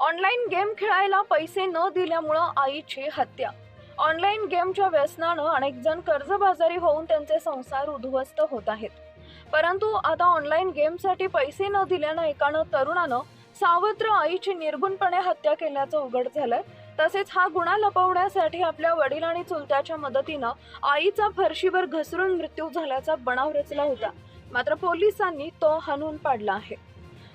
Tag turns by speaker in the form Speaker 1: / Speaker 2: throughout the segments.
Speaker 1: Online game खेळायला पैसे न दिल्यामुळं आईची हत्या. ऑनलाईन गेमच्या व्यसनानं अनेक जण कर्जबाजारी होऊन त्यांचे संसार उद्ध्वस्त होत आहेत. परंतु आता ऑनलाईन गेमसाठी पैसे न दिल्यानं एकानं तरुणानं सावत्र आईची निर्गुणपणे हत्या केल्याचं उघड झालंय. तसेच हा गुन्हा लपवण्यासाठी आपल्या वडील आणि चुलत्याच्या मदतीनं आईचा फरशीवर घसरून मृत्यू झाल्याचा बनाव रचला होता. मात्र पोलिसांनी तो हाणून पाडला आहे.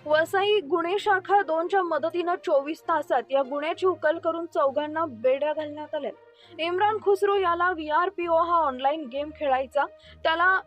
Speaker 1: वसई गुन्हे शाखा दोनच्या मदतीनं चोवीस तासात या गुन्ह्याची उकल करून चौघांना बेड्या घालण्यात आल्या. इम्रान खुसरो याला व्ही आर पी ओ हा ऑनलाईन गेम खेळायचा. त्याला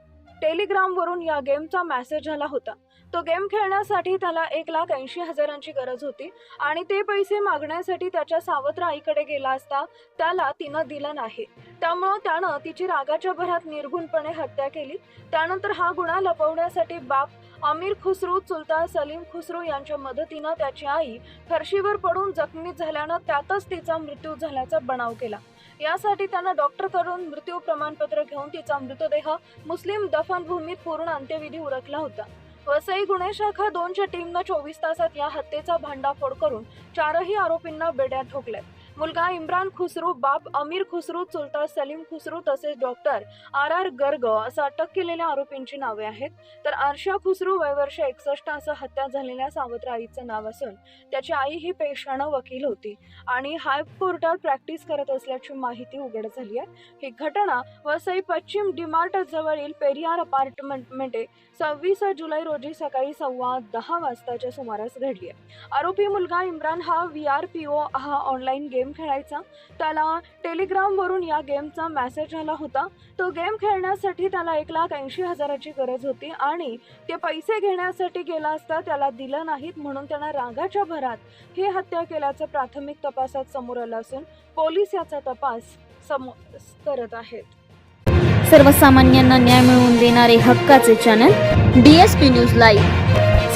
Speaker 1: टेलिग्रामवरून या गेमचा मेसेज आला होता. तो गेम खेळण्यासाठी त्याला एक लाख ऐंशी हजारांची गरज होती आणि ते पैसे मागण्यासाठी त्याच्या सावत्र आईकडे गेला असता त्याला तिनं दिलं नाही. त्यामुळं त्यानं तिची रागाच्या भरात निर्गुणपणे हत्या केली. त्यानंतर हा गुन्हा लपवण्यासाठी बाप अमीर खुसरू चुलता सलीम खुसरू यांच्या मदतीनं त्याची आई फरशीवर पडून जखमी झाल्यानं त्यातच तिचा मृत्यू झाल्याचा बनाव केला. यासाठी त्यांना डॉक्टरकडून मृत्यू प्रमाणपत्र घेऊन तिचा मृतदेह मुस्लिम दफनभूमीत पूर्ण अंत्यविधी उरकला होता. वसई गुन्हे शाखा दोनच्या टीमनं चोवीस तासात या हत्येचा भांडाफोड करून चारही आरोपींना बेड्या ठोकल्या मुलगा इम्रान खुसरू बाप अमीर खुसरू चुलता सलीम खुसरू तसेच डॉक्टर आर आर गर्ग असं अटक केलेल्या आरोपींची नावे आहेत. तर आरशा खुसरू वयवर्ष एकसष्ट असं हत्या झालेल्या सावत्र आईचं नाव असून त्याची आई ही पेशानं वकील होती आणि हायकोर्टात प्रॅक्टिस करत असल्याची माहिती उघड झाली आहे. ही घटना वसई पश्चिम डिमार्ट जवळील पेरियार अपार्टमेंटमध्ये सव्वीस जुलै रोजी सकाळी सव्वा दहा वाजताच्या सुमारास घडली आहे. आरोपी मुलगा इम्रान हा व्ही आर पी ओ हा ऑनलाईन गेम खेळायचा. त्याला टेलिग्रामवरून या गेमचा मॅसेज आला होता. तो गेम खेळण्यासाठी त्याला एक लाख ऐंशी हजाराची गरज होती आणि ते पैसे घेण्यासाठी गेला असता त्याला दिलं नाहीत म्हणून त्यानं रागाच्या भरात ही हत्या केल्याचं प्राथमिक तपासात समोर आलं असून पोलीस याचा तपास सम करत आहेत.
Speaker 2: सर्वसामान्यांना न्याय मिळवून देणारे हक्काचे channel D S P news live